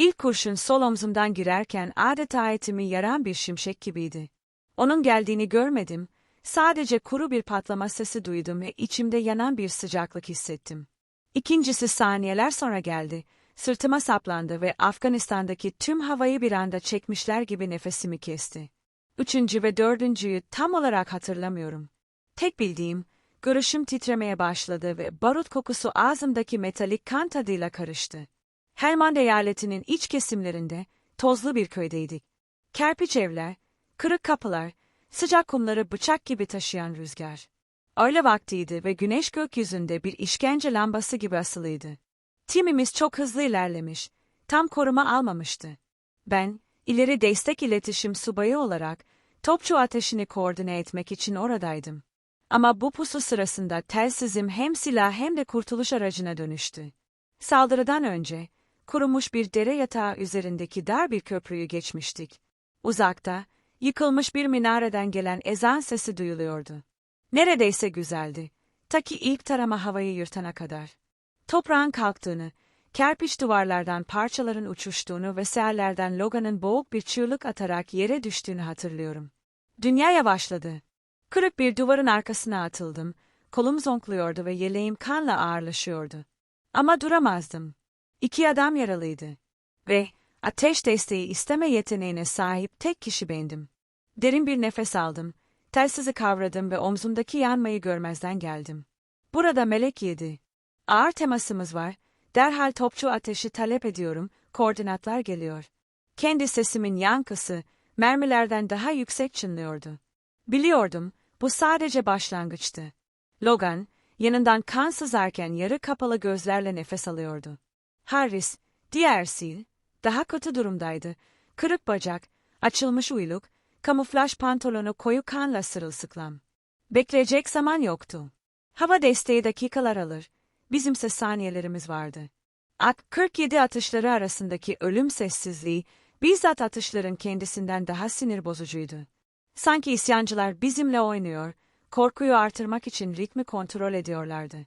İlk kurşun sol omzumdan girerken adeta etimi yaran bir şimşek gibiydi. Onun geldiğini görmedim, sadece kuru bir patlama sesi duydum ve içimde yanan bir sıcaklık hissettim. İkincisi saniyeler sonra geldi, sırtıma saplandı ve Afganistan'daki tüm havayı bir anda çekmişler gibi nefesimi kesti. Üçüncü ve dördüncüyü tam olarak hatırlamıyorum. Tek bildiğim, görüşüm titremeye başladı ve barut kokusu ağzımdaki metalik kan tadıyla karıştı. Helmand eyaletinin iç kesimlerinde, tozlu bir köydeydik. Kerpiç evler, kırık kapılar, sıcak kumları bıçak gibi taşıyan rüzgar. Öğle vaktiydi ve güneş gökyüzünde bir işkence lambası gibi asılıydı. Timimiz çok hızlı ilerlemiş, tam koruma almamıştı. Ben, ileri destek iletişim subayı olarak, topçu ateşini koordine etmek için oradaydım. Ama bu pusu sırasında telsizim hem silah hem de kurtuluş aracına dönüştü. Saldırıdan önce, kurumuş bir dere yatağı üzerindeki dar bir köprüyü geçmiştik. Uzakta, yıkılmış bir minareden gelen ezan sesi duyuluyordu. Neredeyse güzeldi. Ta ki ilk tarama havayı yırtana kadar. Toprağın kalktığını, kerpiç duvarlardan parçaların uçuştuğunu ve seherlerden Logan'ın boğuk bir çığlık atarak yere düştüğünü hatırlıyorum. Dünya yavaşladı. Kırık bir duvarın arkasına atıldım, kolum zonkluyordu ve yeleğim kanla ağırlaşıyordu. Ama duramazdım. İki adam yaralıydı. Ve ateş desteği isteme yeteneğine sahip tek kişi bendim. Derin bir nefes aldım, telsizi kavradım ve omzumdaki yanmayı görmezden geldim. Burada melek yedi. Ağır temasımız var, derhal topçu ateşi talep ediyorum, koordinatlar geliyor. Kendi sesimin yankısı, mermilerden daha yüksek çınlıyordu. Biliyordum, bu sadece başlangıçtı. Logan, yanından kan sızarken yarı kapalı gözlerle nefes alıyordu. Harris, diğer sil, daha kötü durumdaydı. Kırık bacak, açılmış uyluk, kamuflaj pantolonu koyu kanla sırılsıklam. Bekleyecek zaman yoktu. Hava desteği dakikalar alır, bizimse saniyelerimiz vardı. Ak 47 atışları arasındaki ölüm sessizliği, bizzat atışların kendisinden daha sinir bozucuydu. Sanki isyancılar bizimle oynuyor, korkuyu artırmak için ritmi kontrol ediyorlardı.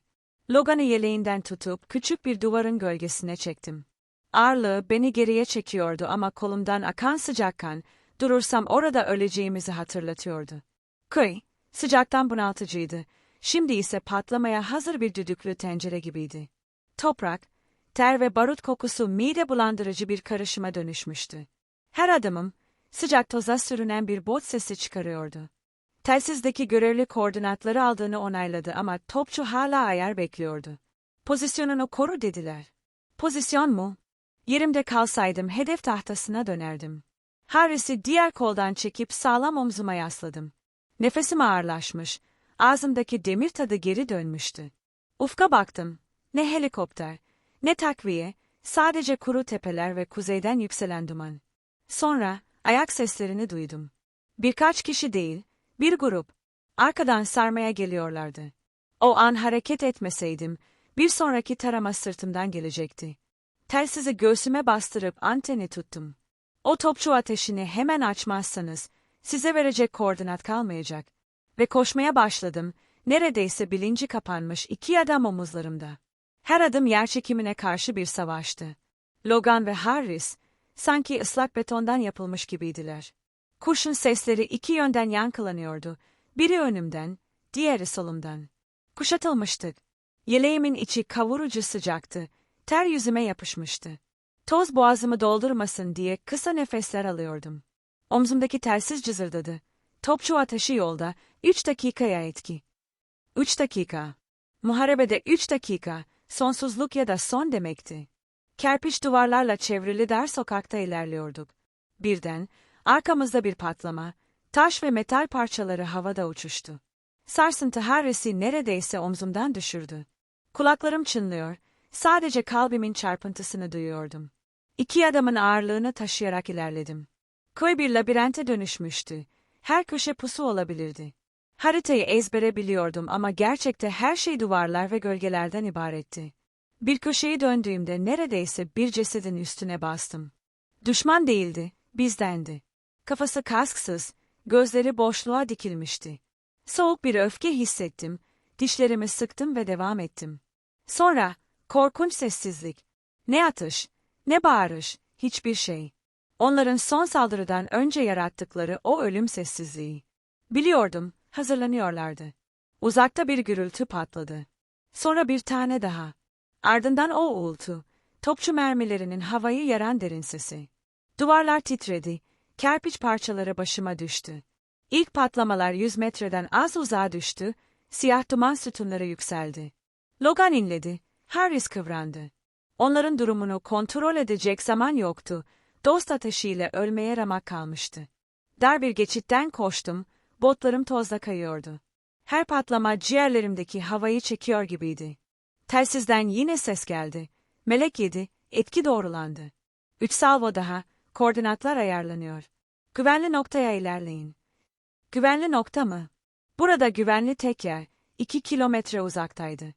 Logan'ı yeleğinden tutup küçük bir duvarın gölgesine çektim. Ağırlığı beni geriye çekiyordu ama kolumdan akan sıcak kan, durursam orada öleceğimizi hatırlatıyordu. Köy, sıcaktan bunaltıcıydı, şimdi ise patlamaya hazır bir düdüklü tencere gibiydi. Toprak, ter ve barut kokusu mide bulandırıcı bir karışıma dönüşmüştü. Her adımım, sıcak toza sürünen bir bot sesi çıkarıyordu. Telsizdeki görevli koordinatları aldığını onayladı ama topçu hala ayar bekliyordu. Pozisyonunu koru dediler. Pozisyon mu? Yerimde kalsaydım hedef tahtasına dönerdim. Harris'i diğer koldan çekip sağlam omzuma yasladım. Nefesim ağırlaşmış, ağzımdaki demir tadı geri dönmüştü. Ufka baktım. Ne helikopter, ne takviye, sadece kuru tepeler ve kuzeyden yükselen duman. Sonra, ayak seslerini duydum. Birkaç kişi değil, bir grup. Arkadan sarmaya geliyorlardı. O an hareket etmeseydim, bir sonraki tarama sırtımdan gelecekti. Telsizi göğsüme bastırıp anteni tuttum. O topçu ateşini hemen açmazsanız, size verecek koordinat kalmayacak. Ve koşmaya başladım, neredeyse bilinci kapanmış iki adam omuzlarımda. Her adım yerçekimine karşı bir savaştı. Logan ve Harris, sanki ıslak betondan yapılmış gibiydiler. Kurşun sesleri iki yönden yankılanıyordu. Biri önümden, diğeri solumdan. Kuşatılmıştık. Yeleğimin içi kavurucu sıcaktı. Ter yüzüme yapışmıştı. Toz boğazımı doldurmasın diye kısa nefesler alıyordum. Omzumdaki telsiz cızırdadı. Topçu ateşi yolda, üç dakikaya etki. Üç dakika. Muharebede üç dakika, sonsuzluk ya da son demekti. Kerpiç duvarlarla çevrili dar sokakta ilerliyorduk. Birden, arkamızda bir patlama, taş ve metal parçaları havada uçuştu. Sarsıntı Harris'i neredeyse omzumdan düşürdü. Kulaklarım çınlıyor, sadece kalbimin çarpıntısını duyuyordum. İki adamın ağırlığını taşıyarak ilerledim. Köy bir labirente dönüşmüştü. Her köşe pusu olabilirdi. Haritayı ezbere biliyordum ama gerçekte her şey duvarlar ve gölgelerden ibaretti. Bir köşeyi döndüğümde neredeyse bir cesedin üstüne bastım. Düşman değildi, bizdendi. Kafası kasksız, gözleri boşluğa dikilmişti. Soğuk bir öfke hissettim, dişlerimi sıktım ve devam ettim. Sonra, korkunç sessizlik. Ne atış, ne bağırış, hiçbir şey. Onların son saldırıdan önce yarattıkları o ölüm sessizliği. Biliyordum, hazırlanıyorlardı. Uzakta bir gürültü patladı. Sonra bir tane daha. Ardından o uğultu, topçu mermilerinin havayı yaran derin sesi. Duvarlar titredi, kerpiç parçaları başıma düştü. İlk patlamalar yüz metreden az uzağa düştü, siyah duman sütunları yükseldi. Logan inledi, Harris kıvrandı. Onların durumunu kontrol edecek zaman yoktu, dost ateşiyle ölmeye ramak kalmıştı. Dar bir geçitten koştum, botlarım tozla kayıyordu. Her patlama ciğerlerimdeki havayı çekiyor gibiydi. Telsizden yine ses geldi. Melek yedi, etki doğrulandı. Üç salvo daha, koordinatlar ayarlanıyor. Güvenli noktaya ilerleyin. Güvenli nokta mı? Burada güvenli tek yer, iki kilometre uzaktaydı.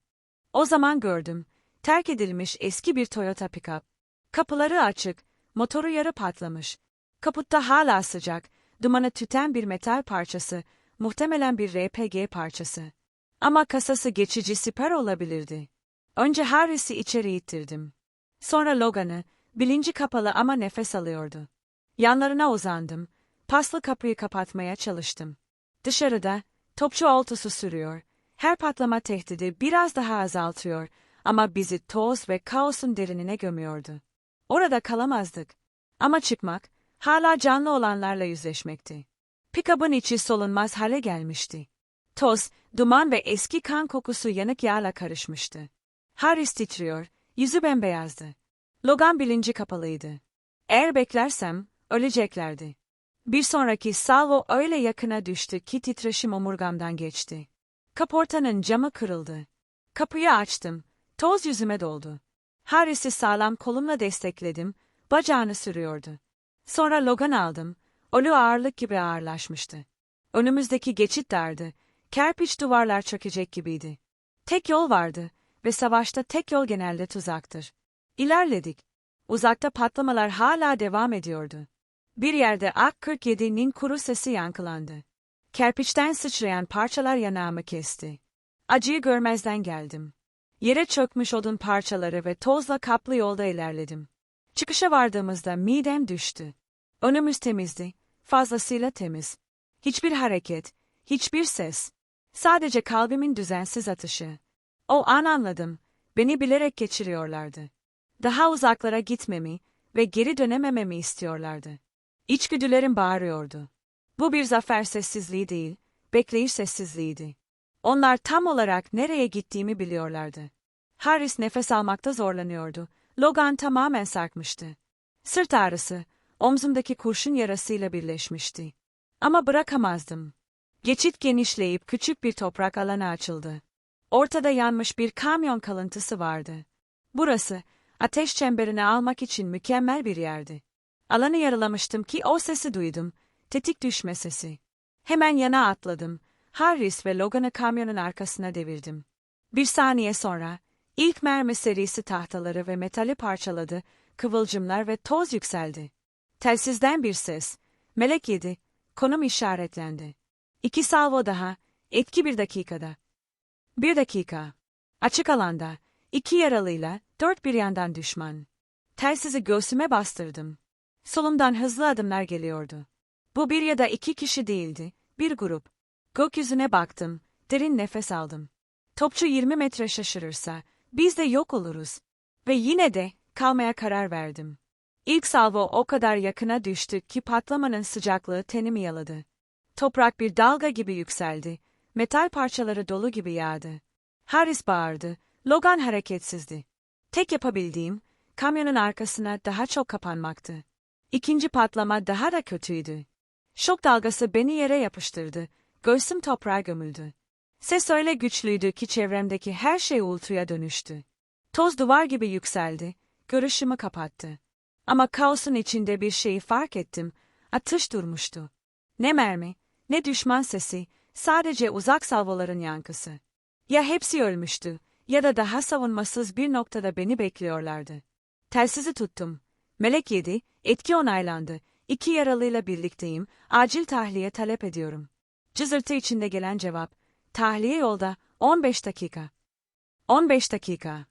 O zaman gördüm, terk edilmiş eski bir Toyota pickup. Kapıları açık, motoru yarı patlamış. Kaputta hala sıcak, dumanı tüten bir metal parçası, muhtemelen bir RPG parçası. Ama kasası geçici siper olabilirdi. Önce Harris'i içeri ittirdim. Sonra Logan'ı, bilinci kapalı ama nefes alıyordu. Yanlarına uzandım, paslı kapıyı kapatmaya çalıştım. Dışarıda, topçu oltusu sürüyor, her patlama tehdidi biraz daha azaltıyor ama bizi toz ve kaosun derinine gömüyordu. Orada kalamazdık. Ama çıkmak, hala canlı olanlarla yüzleşmekti. Pikabın içi solunmaz hale gelmişti. Toz, duman ve eski kan kokusu yanık yağla karışmıştı. Harris titriyor, yüzü bembeyazdı. Logan bilinci kapalıydı. Eğer beklersem, öleceklerdi. Bir sonraki salvo öyle yakına düştü ki titreşim omurgamdan geçti. Kaportanın camı kırıldı. Kapıyı açtım, toz yüzüme doldu. Harris'i sağlam kolumla destekledim, bacağını sürüyordu. Sonra Logan aldım, Olu ağırlık gibi ağırlaşmıştı. Önümüzdeki geçit dardı, kerpiç duvarlar çökecek gibiydi. Tek yol vardı ve savaşta tek yol genelde tuzaktır. İlerledik. Uzakta patlamalar hala devam ediyordu. Bir yerde AK-47'nin kuru sesi yankılandı. Kerpiçten sıçrayan parçalar yanağımı kesti. Acıyı görmezden geldim. Yere çökmüş odun parçaları ve tozla kaplı yolda ilerledim. Çıkışa vardığımızda midem düştü. Önümüz temizdi, fazlasıyla temiz. Hiçbir hareket, hiçbir ses. Sadece kalbimin düzensiz atışı. O an anladım, beni bilerek geçiriyorlardı. Daha uzaklara gitmemi ve geri dönemememi istiyorlardı. İçgüdülerim bağırıyordu. Bu bir zafer sessizliği değil, bekleyiş sessizliğiydi. Onlar tam olarak nereye gittiğimi biliyorlardı. Harris nefes almakta zorlanıyordu. Logan tamamen sarkmıştı. Sırt ağrısı, omzumdaki kurşun yarasıyla birleşmişti. Ama bırakamazdım. Geçit genişleyip küçük bir toprak alanı açıldı. Ortada yanmış bir kamyon kalıntısı vardı. Burası, ateş çemberini almak için mükemmel bir yerdi. Alanı yaralamıştım ki o sesi duydum, tetik düşme sesi. Hemen yana atladım, Harris ve Logan'ı kamyonun arkasına devirdim. Bir saniye sonra, ilk mermi serisi tahtaları ve metali parçaladı, kıvılcımlar ve toz yükseldi. Telsizden bir ses. Melek yedi. Konum işaretlendi. İki salvo daha. Etki bir dakikada. Bir dakika. Açık alanda. iki yaralıyla, dört bir yandan düşman. Telsizi göğsüme bastırdım. Solumdan hızlı adımlar geliyordu. Bu bir ya da iki kişi değildi, bir grup. Gökyüzüne baktım, derin nefes aldım. Topçu 20 metre şaşırırsa, biz de yok oluruz. Ve yine de, kalmaya karar verdim. İlk salvo o kadar yakına düştü ki patlamanın sıcaklığı tenimi yaladı. Toprak bir dalga gibi yükseldi. Metal parçaları dolu gibi yağdı. Harris bağırdı. Logan hareketsizdi. Tek yapabildiğim, kamyonun arkasına daha çok kapanmaktı. İkinci patlama daha da kötüydü. Şok dalgası beni yere yapıştırdı. Göğsüm toprağa gömüldü. Ses öyle güçlüydü ki çevremdeki her şey uğultuya dönüştü. Toz duvar gibi yükseldi, görüşümü kapattı. Ama kaosun içinde bir şeyi fark ettim. Atış durmuştu. Ne mermi, ne düşman sesi, sadece uzak salvoların yankısı. Ya hepsi ölmüştü, ya da daha savunmasız bir noktada beni bekliyorlardı. Telsizi tuttum. Melek yedi, etki onaylandı. İki yaralıyla birlikteyim, acil tahliye talep ediyorum. Cızırtı içinde gelen cevap, tahliye yolda, 15 dakika. 15 dakika.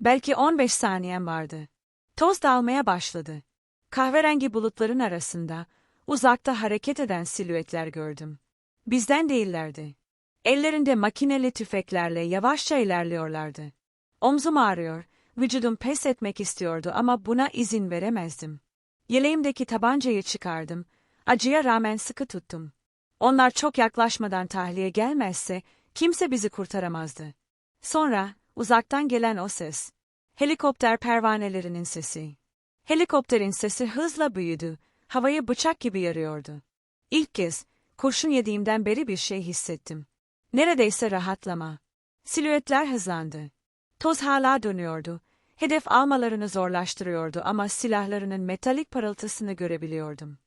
Belki 15 saniyem vardı. Toz dağılmaya başladı. Kahverengi bulutların arasında, uzakta hareket eden silüetler gördüm. Bizden değillerdi. Ellerinde makineli tüfeklerle yavaşça ilerliyorlardı. Omzum ağrıyor, vücudum pes etmek istiyordu ama buna izin veremezdim. Yeleğimdeki tabancayı çıkardım, acıya rağmen sıkı tuttum. Onlar çok yaklaşmadan tahliye gelmezse, kimse bizi kurtaramazdı. Sonra, uzaktan gelen o ses. Helikopter pervanelerinin sesi. Helikopterin sesi hızla büyüdü, havayı bıçak gibi yarıyordu. İlk kez, kurşun yediğimden beri bir şey hissettim. Neredeyse rahatlama. Silüetler hızlandı. Toz hala dönüyordu. Hedef almalarını zorlaştırıyordu ama silahlarının metalik parıltısını görebiliyordum.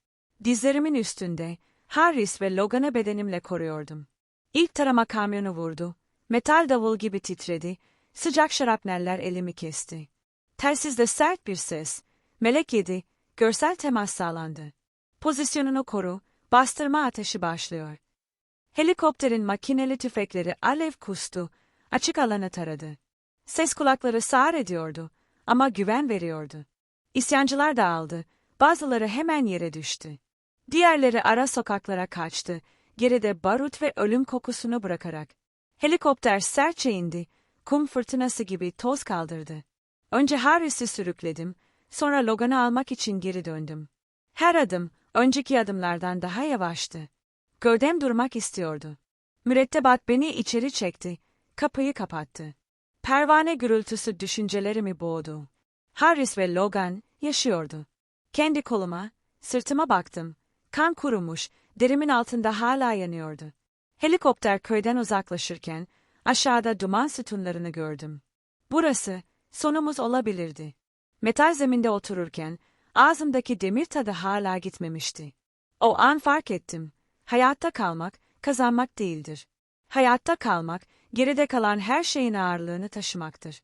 Dizlerimin üstünde, Harris ve Logan'ı bedenimle koruyordum. İlk tarama kamyonu vurdu. Metal davul gibi titredi. Sıcak şarapneller elimi kesti. Telsizde sert bir ses. Melek yedi. Görsel temas sağlandı. Pozisyonunu koru. Bastırma ateşi başlıyor. Helikopterin makineli tüfekleri alev kustu. Açık alanı taradı. Ses kulakları sağır ediyordu ama güven veriyordu. İsyancılar dağıldı. Bazıları hemen yere düştü. Diğerleri ara sokaklara kaçtı. Geride barut ve ölüm kokusunu bırakarak. Helikopter sertçe indi. Kum fırtınası gibi toz kaldırdı. Önce Harris'i sürükledim. Sonra Logan'ı almak için geri döndüm. Her adım, önceki adımlardan daha yavaştı. Gövdem durmak istiyordu. Mürettebat beni içeri çekti. Kapıyı kapattı. Pervane gürültüsü düşüncelerimi boğdu. Harris ve Logan yaşıyordu. Kendi koluma, sırtıma baktım. Kan kurumuş, derimin altında hala yanıyordu. Helikopter köyden uzaklaşırken, aşağıda duman sütunlarını gördüm. Burası, sonumuz olabilirdi. Metal zeminde otururken, ağzımdaki demir tadı hala gitmemişti. O an fark ettim. Hayatta kalmak, kazanmak değildir. Hayatta kalmak, geride kalan her şeyin ağırlığını taşımaktır.